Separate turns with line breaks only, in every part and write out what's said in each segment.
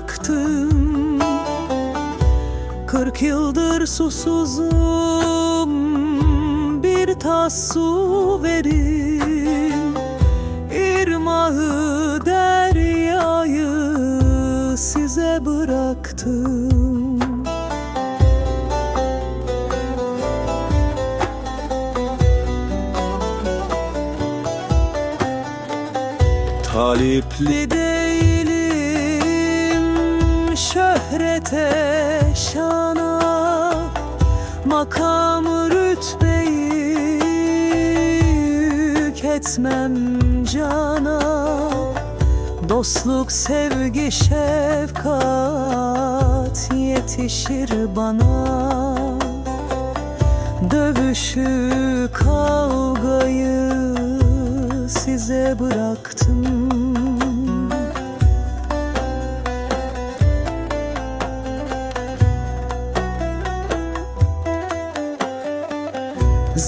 bıraktım. Kırk yıldır susuzum Bir tas su verin. İrmağı deryayı size bıraktım. Talipli değilim şöhrete şana Makam rütbeyi yük etmem cana. Dostluk, sevgi, şefkat yetişir bana. Dövüşü, kavgayı size bıraktım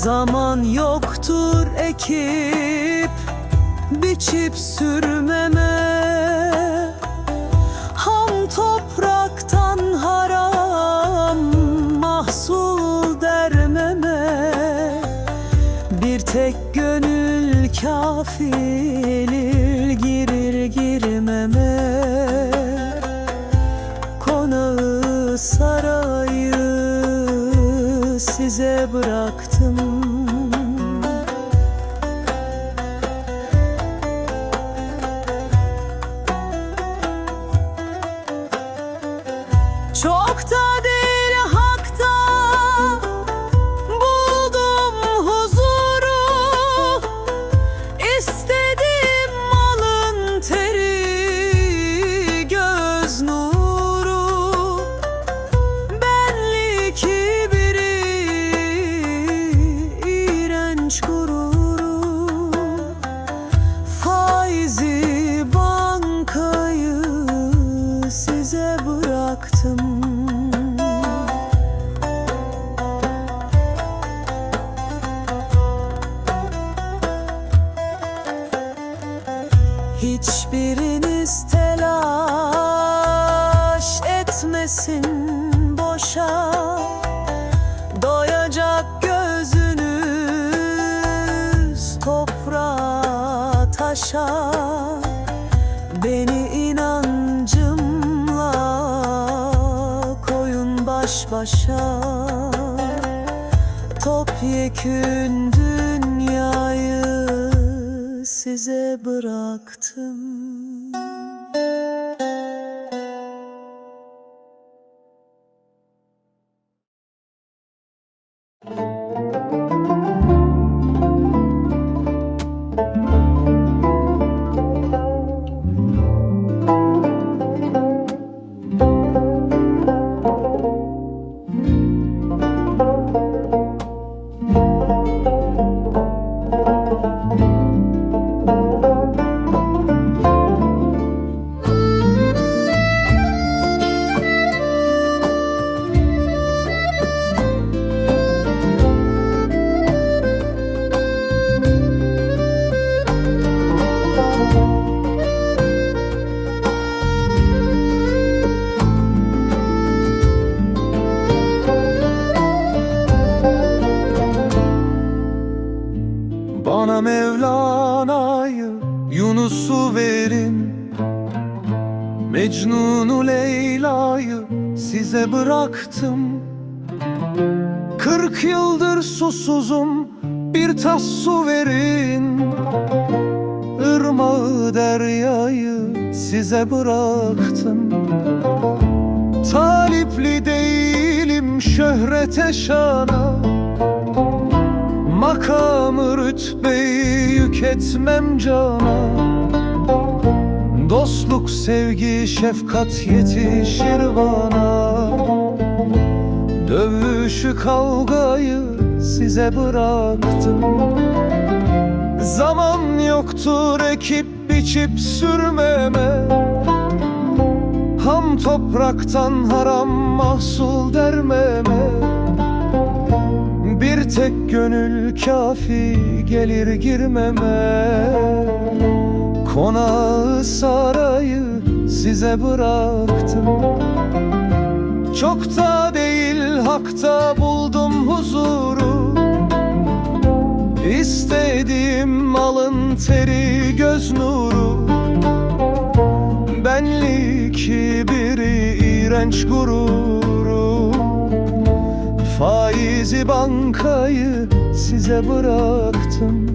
Zaman yoktur ekip biçip sürmeme size bıraktım etmesin boşa Doyacak gözünüz toprağa taşa. Beni inancımla koyun baş başa. Topyekün dünyayı size bıraktım
Yunus'u verin. Mecnun'u Leyla'yı size bıraktım. Kırk yıldır susuzum bir tas su verin. Irmağı deryayı size bıraktım. Talipli değilim şöhrete şana Makamı rütbeyi yük etmem cana Dostluk, sevgi, şefkat yetişir bana. Dövüşü, kavgayı size bıraktım. Zaman yoktur ekip biçip sürmeme. Ham topraktan haram
mahsul dermeme. Bir tek gönül kafi gelir girmeme Konağı sarayı size bıraktım. Çok da değil hakta buldum huzuru. İstediğim alın teri göz nuru. Benlik kibiri iğrenç gururu. Faizi bankayı size bıraktım.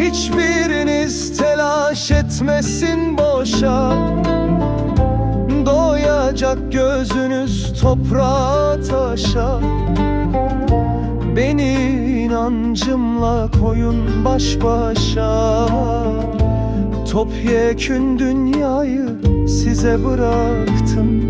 Hiçbiriniz telaş etmesin boşa. Doyacak gözünüz toprağa taşa. Beni inancımla koyun baş başa. Topyekün dünyayı size bıraktım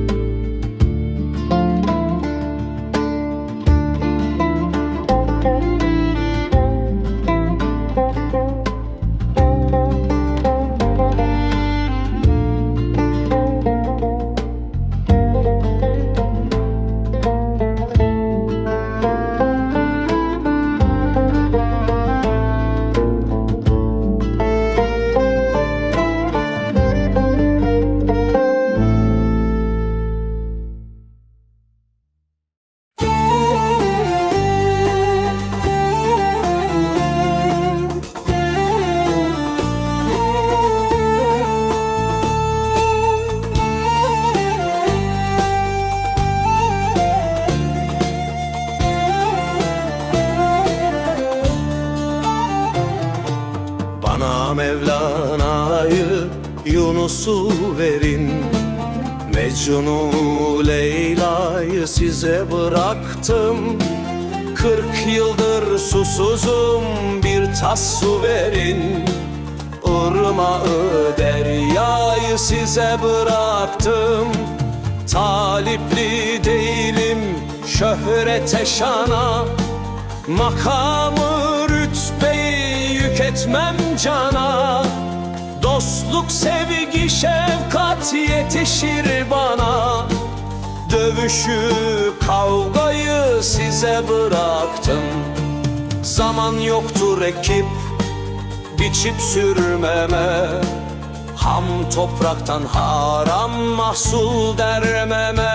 verin. Mecnun'u Leyla'yı size bıraktım. Kırk yıldır susuzum bir tas su verin. Irmağı deryayı size bıraktım. Talipli değilim şöhrete şana Makamı rütbeyi yük etmem cana Dostluk, sevgi, şefkat yetişir bana. Dövüşü, kavgayı size bıraktım. Zaman yoktur ekip, biçip sürmeme. Ham topraktan haram mahsul dermeme.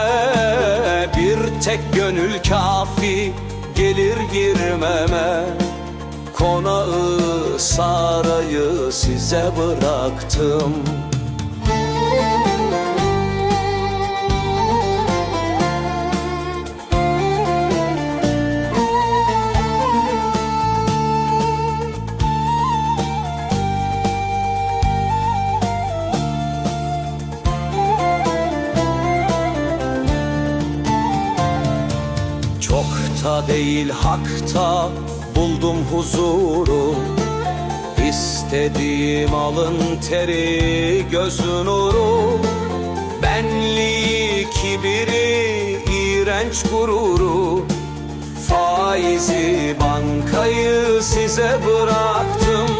Bir tek gönül kafi gelir girmeme Konağı sarayı size bıraktım. Çok değil hakta buldum huzuru. İstediğim alın teri göz nuru Benliği kibiri iğrenç gururu. Faizi bankayı size bıraktım.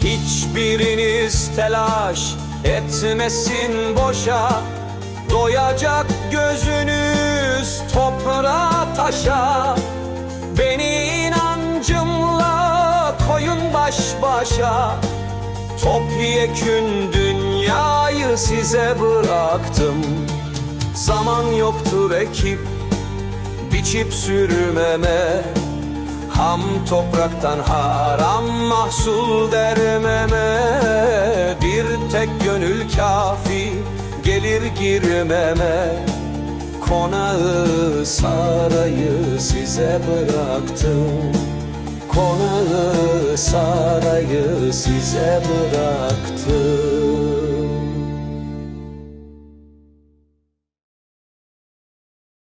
Hiçbiriniz telaş etmesin boşa. Doyacak gözünüz toprağa taşa. Beni inancımla koyun baş başa. Topyekün dünyayı size bıraktım. Zaman yoktur ekip biçip sürmeme. Ham topraktan haram mahsul dermeme. Bir tek gönül kafi gelir girmeme. Konağı sarayı size bıraktım Konağı sarayı size bıraktım